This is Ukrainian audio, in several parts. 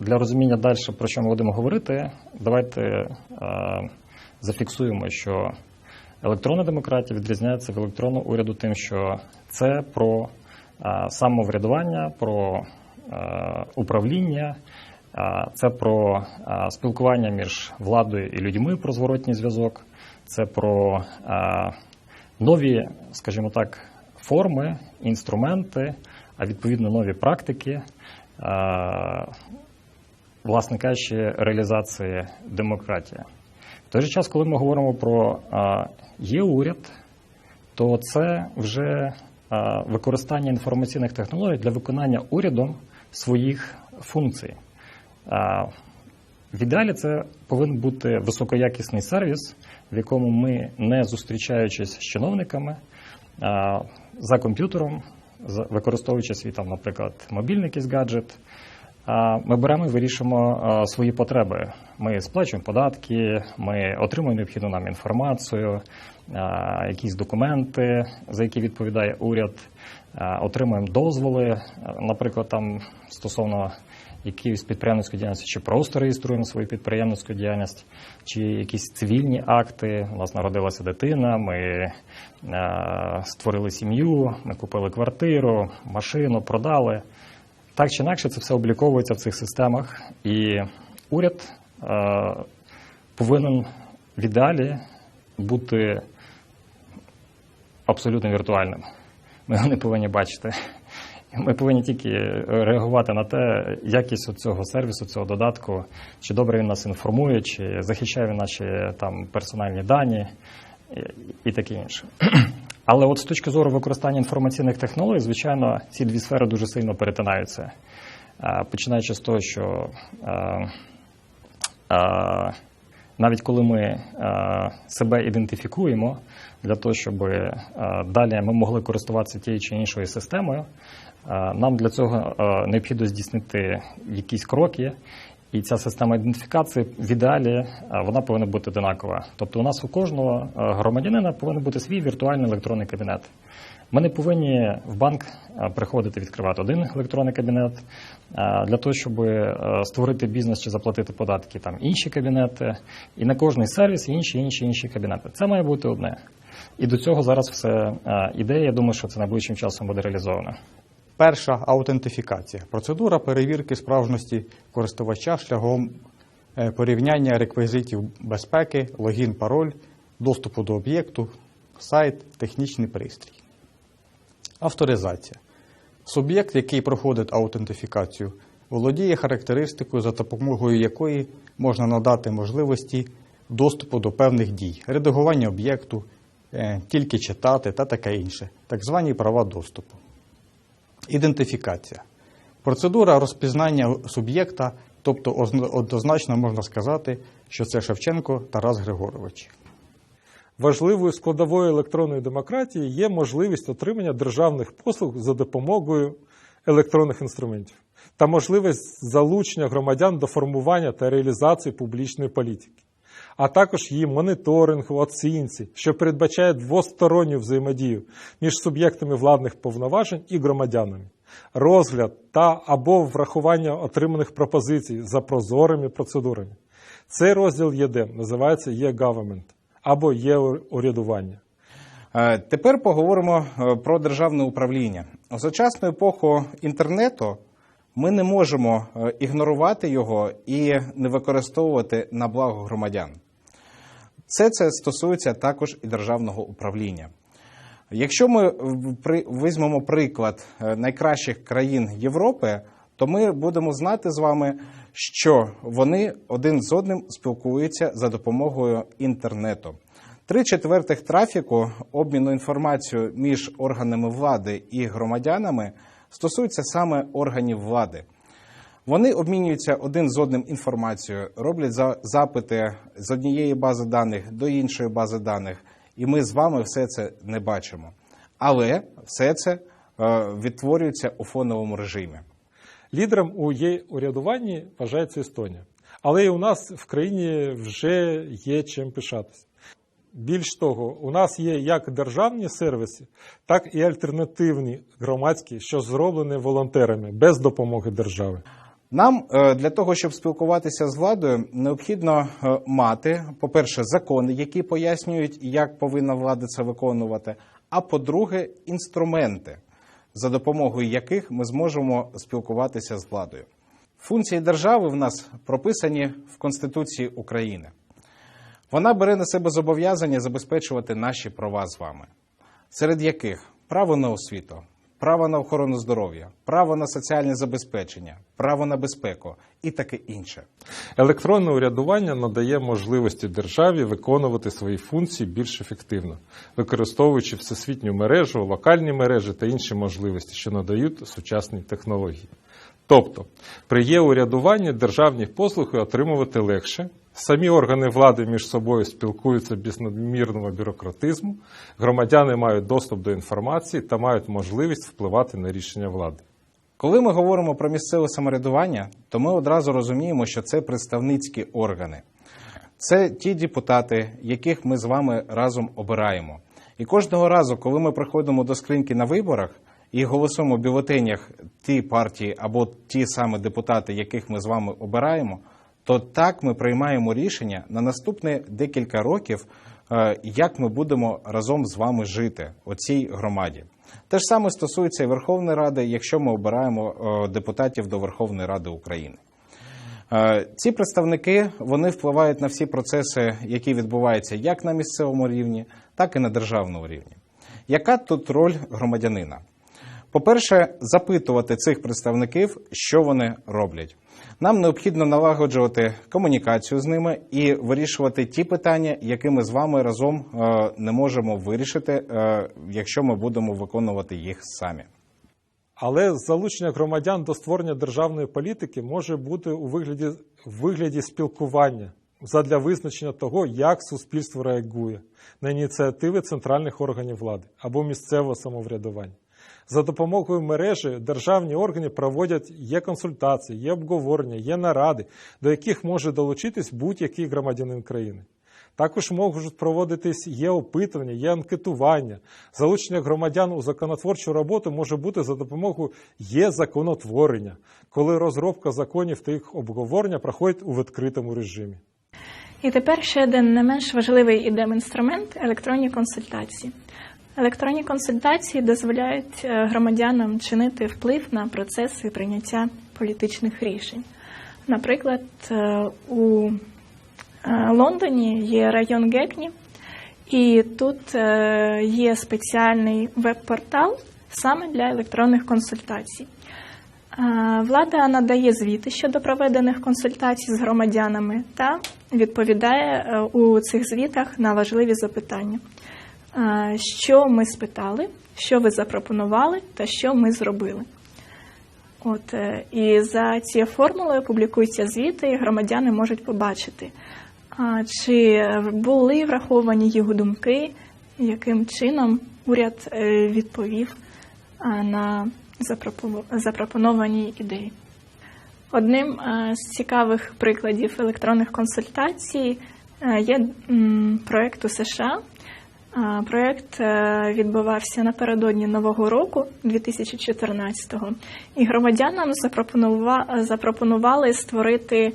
Для розуміння далі, про що ми будемо говорити, давайте е, зафіксуємо, що електронна демократія відрізняється від електронного уряду тим, що це про е, самоврядування, про е, управління, е, це про е, спілкування між владою і людьми, про зворотній зв'язок, це про е, нові, скажімо так, форми, інструменти, а відповідно нові практики. е, власне кажучи, реалізації демократії. В той же час, коли ми говоримо про є уряд, то це вже використання інформаційних технологій для виконання урядом своїх функцій. В ідеалі це повинен бути високоякісний сервіс, в якому ми, не зустрічаючись з чиновниками, за комп'ютером, використовуючи свій там, наприклад, мобільний якийсь гаджет, Ми беремо і вирішимо свої потреби. Ми сплачуємо податки, ми отримуємо необхідну нам інформацію, якісь документи, за які відповідає уряд, отримуємо дозволи, наприклад, там стосовно якоїсь підприємницької діяльності, чи просто реєструємо свою підприємницьку діяльність, чи якісь цивільні акти. У нас народилася дитина, ми створили сім'ю, ми купили квартиру, машину, продали. Так чи інакше, це все обліковується в цих системах, і уряд е, повинен в ідеалі бути абсолютно віртуальним. Ми його не повинні бачити. Ми повинні тільки реагувати на те, якість цього сервісу, цього додатку, чи добре він нас інформує, чи захищає він наші там персональні дані і, і таке інше. Але от з точки зору використання інформаційних технологій, звичайно, ці дві сфери дуже сильно перетинаються. Е, Починаючи з того, що е, е, навіть коли ми себе ідентифікуємо для того, щоб далі ми могли користуватися тією чи іншою системою, нам для цього необхідно здійснити якісь кроки. І ця система ідентифікації в ідеалі е, вона повинна бути одинакова. Тобто у нас у кожного е, громадянина повинен бути свій віртуальний електронний кабінет. Ми не повинні в банк е, приходити відкривати один електронний кабінет для того, щоб створити бізнес чи заплатити податки. Там інші кабінети, і на кожний сервіс інші, інші, інші кабінети. Це має бути одне. І до цього зараз все е, іде. Я думаю, що це найближчим часом буде реалізовано. Перша аутентифікація процедура перевірки справжності користувача шляхом е, порівняння реквізитів безпеки, логін, пароль, доступу до об'єкту, сайт, технічний пристрій. Авторизація. Суб'єкт, який проходить аутентифікацію, володіє характеристикою, за допомогою якої можна надати можливості доступу до певних дій, редагування об'єкту, е, тільки читати та таке інше, так звані права доступу. Ідентифікація. Процедура розпізнання суб'єкта, тобто однозначно можна сказати, що це Шевченко Тарас Григорович. Важливою складовою електронної демократії є можливість отримання державних послуг за допомогою електронних інструментів та можливість залучення громадян до формування та реалізації публічної політики, а також її моніторингу, оцінці, що передбачає двосторонню взаємодію між суб'єктами владних повноважень і громадянами, розгляд та або врахування отриманих пропозицій за прозорими процедурами. Цей розділ ЄД називається «Є-Government» або «Є-урядування». Е, Тепер поговоримо е, про державне управління. У сучасну епоху інтернету ми не можемо е, ігнорувати його і не використовувати на благо громадян. Все це стосується також і державного управління. Якщо ми візьмемо приклад е, найкращих країн Європи, то ми будемо знати з вами, що вони один з одним спілкуються за допомогою інтернету. Три четвертих трафіку обміну інформацією між органами влади і громадянами стосується саме органів влади. Вони обмінюються один з одним інформацією, роблять за- запити з однієї бази даних до іншої бази даних, і ми з вами все це не бачимо. Але все це е, відтворюється у фоновому режимі. Лідером у є-урядуванні вважається Естонія. Але і у нас в країні вже є чим пишатися. Більш того, у нас є як державні сервіси, так і альтернативні громадські, що зроблені волонтерами без допомоги держави. Нам е, для того, щоб спілкуватися з владою, необхідно е, мати, по-перше, закони, які пояснюють, як повинна влада це виконувати. А по-друге, інструменти, за допомогою яких ми зможемо спілкуватися з владою. Функції держави в нас прописані в Конституції України. Вона бере на себе зобов'язання забезпечувати наші права з вами, серед яких право на освіту, право на охорону здоров'я, право на соціальне забезпечення, право на безпеку і таке інше. Електронне урядування надає можливості державі виконувати свої функції більш ефективно, використовуючи всесвітню мережу, локальні мережі та інші можливості, що надають сучасні технології. Тобто, при є-урядуванні державні послуги отримувати легше, самі органи влади між собою спілкуються без надмірного бюрократизму, громадяни мають доступ до інформації та мають можливість впливати на рішення влади. Коли ми говоримо про місцеве самоврядування, то ми одразу розуміємо, що це представницькі органи. Це ті депутати, яких ми з вами разом обираємо. І кожного разу, коли ми приходимо до скриньки на виборах і голосуємо в бюлетенях ті партії або ті саме депутати, яких ми з вами обираємо, то так ми приймаємо рішення на наступні декілька років, е, як ми будемо разом з вами жити у цій громаді. Те ж саме стосується і Верховної Ради, якщо ми обираємо е, депутатів до Верховної Ради України. Е, Ці представники вони впливають на всі процеси, які відбуваються як на місцевому рівні, так і на державному рівні. Яка тут роль громадянина? По-перше, запитувати цих представників, що вони роблять. Нам необхідно налагоджувати комунікацію з ними і вирішувати ті питання, які ми з вами разом е, не можемо вирішити, е, якщо ми будемо виконувати їх самі. Але залучення громадян до створення державної політики може бути у вигляді, в вигляді спілкування задля визначення того, як суспільство реагує на ініціативи центральних органів влади або місцевого самоврядування. За допомогою мережі державні органи проводять є консультації, є обговорення, є наради, до яких може долучитись будь-який громадянин країни. Також можуть проводитись є опитування, є анкетування. Залучення громадян у законотворчу роботу може бути за допомогою є законотворення, коли розробка законів та їх обговорення проходять у відкритому режимі. І тепер ще один не менш важливий ідем інструмент електронні консультації. Електронні консультації дозволяють е, громадянам чинити вплив на процеси прийняття політичних рішень. Наприклад, е, у е, Лондоні є район Гекні, і тут є спеціальний веб-портал саме для електронних консультацій. Влада надає звіти щодо проведених консультацій з громадянами та відповідає у цих звітах на важливі запитання. Що ми спитали, що ви запропонували та що ми зробили. От, е, і за цією формулою публікуються звіти, і громадяни можуть побачити, чи були враховані його думки, яким чином уряд е, відповів на запропоновані ідеї. Одним е, з цікавих прикладів електронних консультацій є м, проект у США. А, Проект е, відбувався напередодні Нового року 2014-го, і громадянам запропонували створити е,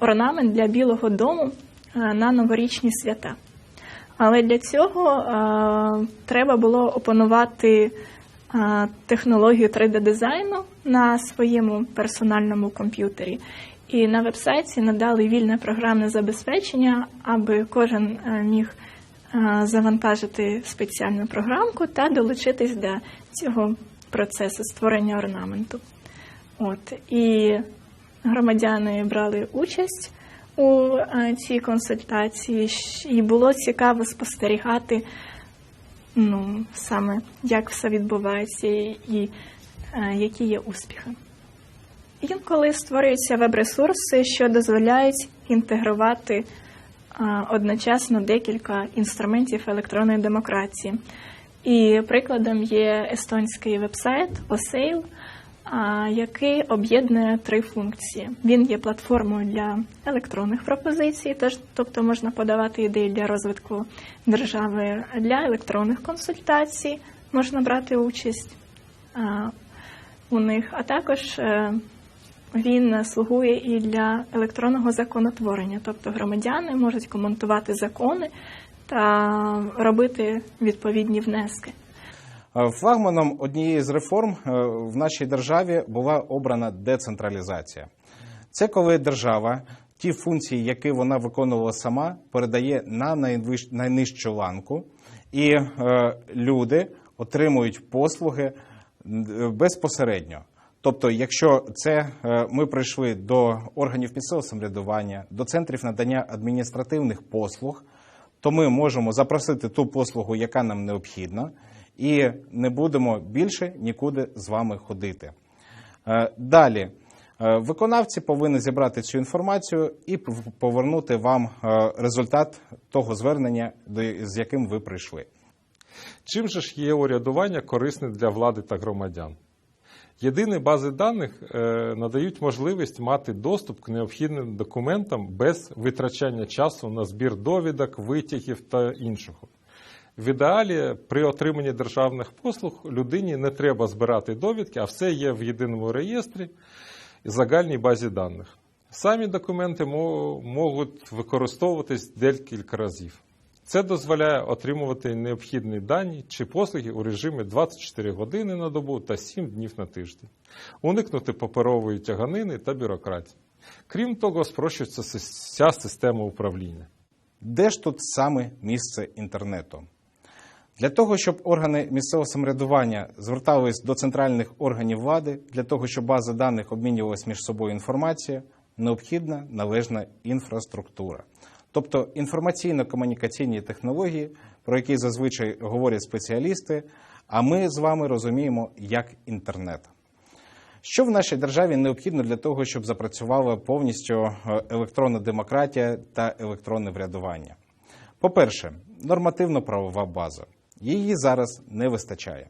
орнамент для Білого дому е, на новорічні свята. Але для цього треба було опанувати технологію 3D-дизайну на своєму персональному комп'ютері. І на вебсайті надали вільне програмне забезпечення, аби кожен міг завантажити спеціальну програмку та долучитись до цього процесу створення орнаменту. От і громадяни брали участь у е, цій консультації, і було цікаво спостерігати, ну саме як все відбувається і е, які є успіхи. Інколи створюються веб-ресурси, що дозволяють інтегрувати одночасно декілька інструментів електронної демократії. І прикладом є естонський вебсайт OSAIL, який об'єднує три функції. Він є платформою для електронних пропозицій, тож, тобто можна подавати ідеї для розвитку держави для електронних консультацій, можна брати участь у них, а також е, він слугує і для електронного законотворення, тобто громадяни можуть коментувати закони та робити відповідні внески. Е, Флагманом однієї з реформ е, в нашій державі була обрана децентралізація. Це коли держава ті функції, які вона виконувала сама, передає на найнижчу ланку, і е, люди отримують послуги безпосередньо. Тобто, якщо це е, ми прийшли до органів місцевого самоврядування, до центрів надання адміністративних послуг, то ми можемо запросити ту послугу, яка нам необхідна, і не будемо більше нікуди з вами ходити. Е, Далі, е, виконавці повинні зібрати цю інформацію і повернути вам результат того звернення, з яким ви прийшли. Чим же ж є урядування корисне для влади та громадян? Єдині бази даних е, надають можливість мати доступ к необхідним документам без витрачання часу на збір довідок, витягів та іншого. В ідеалі при отриманні державних послуг людині не треба збирати довідки, а все є в єдиному реєстрі і загальній базі даних. Самі документи можуть використовуватись декілька разів. Це дозволяє отримувати необхідні дані чи послуги у режимі 24 години на добу та 7 днів на тиждень, уникнути паперової тяганини та бюрократії. Крім того, спрощується вся система управління. Де ж тут саме місце інтернету? Для того, щоб органи місцевого самоврядування звертались до центральних органів влади, для того, щоб база даних обмінювалась між собою інформацією, необхідна належна інфраструктура. Тобто інформаційно-комунікаційні технології, про які зазвичай говорять спеціалісти, а ми з вами розуміємо як інтернет. Що в нашій державі необхідно для того, щоб запрацювала повністю е, електронна демократія та електронне врядування? По-перше, нормативно-правова база. Її зараз не вистачає.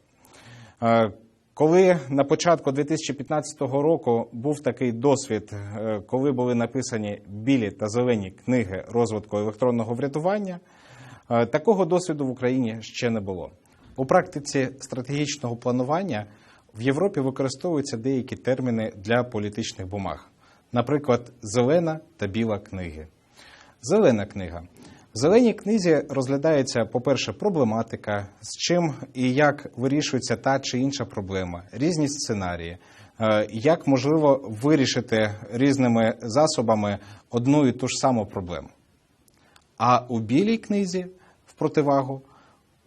Коли на початку 2015 року був такий досвід, е, коли були написані білі та зелені книги розвитку електронного врядування, е, такого досвіду в Україні ще не було. У практиці стратегічного планування в Європі використовуються деякі терміни для політичних бумаг, наприклад, зелена та біла книги. Зелена книга. В зеленій книзі розглядається, по-перше, проблематика, з чим і як вирішується та чи інша проблема, різні сценарії, е, як можливо вирішити різними засобами одну і ту ж саму проблему. А у білій книзі, в противагу,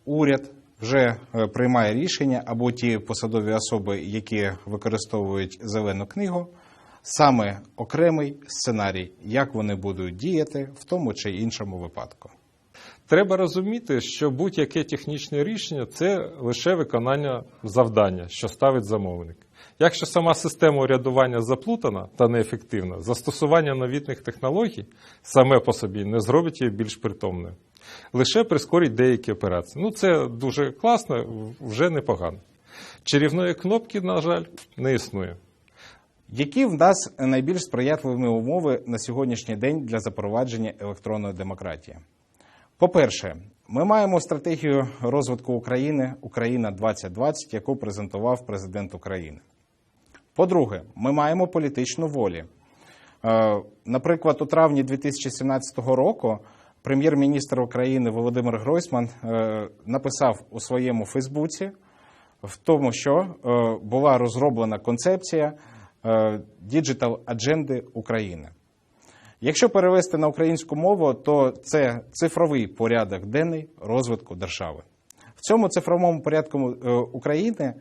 уряд вже е, приймає рішення або ті посадові особи, які використовують зелену книгу, саме окремий сценарій, як вони будуть діяти в тому чи іншому випадку. Треба розуміти, що будь-яке технічне рішення це лише виконання завдання, що ставить замовник. Якщо сама система урядування заплутана та неефективна, застосування новітних технологій саме по собі не зробить її більш притомною. Лише прискорить деякі операції. Ну, це дуже класно, вже непогано. Чарівної кнопки, на жаль, не існує. Які в нас найбільш сприятливі умови на сьогоднішній день для запровадження електронної демократії? По-перше, ми маємо стратегію розвитку України Україна 2020, яку презентував президент України. По-друге, ми маємо політичну волю. Е, Наприклад, у травні 2017 року прем'єр-міністр України Володимир Гройсман е, написав у своєму Фейсбуці в тому, що е, була розроблена концепція діджитал адженди України. Якщо перевести на українську мову, то це цифровий порядок денний розвитку держави. В цьому цифровому порядку е, України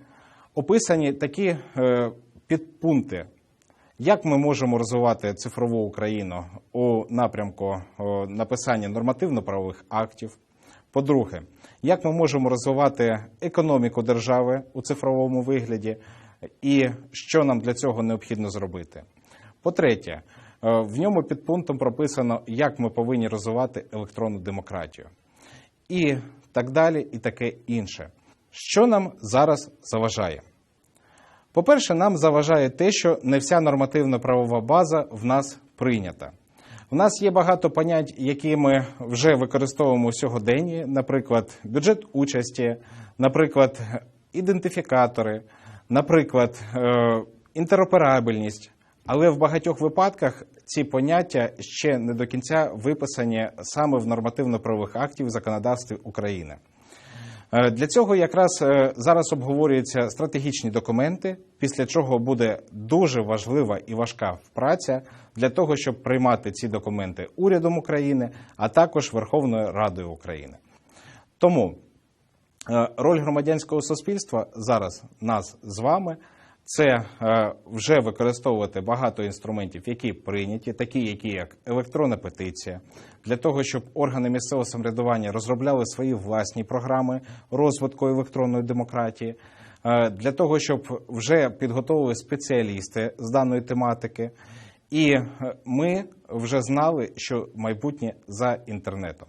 описані такі е, підпункти, як ми можемо розвивати цифрову Україну у напрямку е, написання нормативно-правових актів. По-друге, як ми можемо розвивати економіку держави у цифровому вигляді, і що нам для цього необхідно зробити. По-третє, е, в ньому під пунктом прописано, як ми повинні розвивати електронну демократію. І так далі, і таке інше. Що нам зараз заважає? По-перше, нам заважає те, що не вся нормативно-правова база в нас прийнята. У нас є багато понять, які ми вже використовуємо сьогодні, наприклад, бюджет участі, наприклад, ідентифікатори, наприклад, е, інтероперабельність. Але в багатьох випадках ці поняття ще не до кінця виписані саме в нормативно-правових актів законодавстві України. Е, Для цього якраз е, зараз обговорюються стратегічні документи, після чого буде дуже важлива і важка праця для того, щоб приймати ці документи урядом України, а також Верховною Радою України. Тому роль громадянського суспільства зараз нас з вами. Це е, вже використовувати багато інструментів, які прийняті, такі, які як електронна петиція, для того, щоб органи місцевого самоврядування розробляли свої власні програми розвитку електронної демократії, е, для того, щоб вже підготовили спеціалісти з даної тематики, і е, ми вже знали, що майбутнє за інтернетом.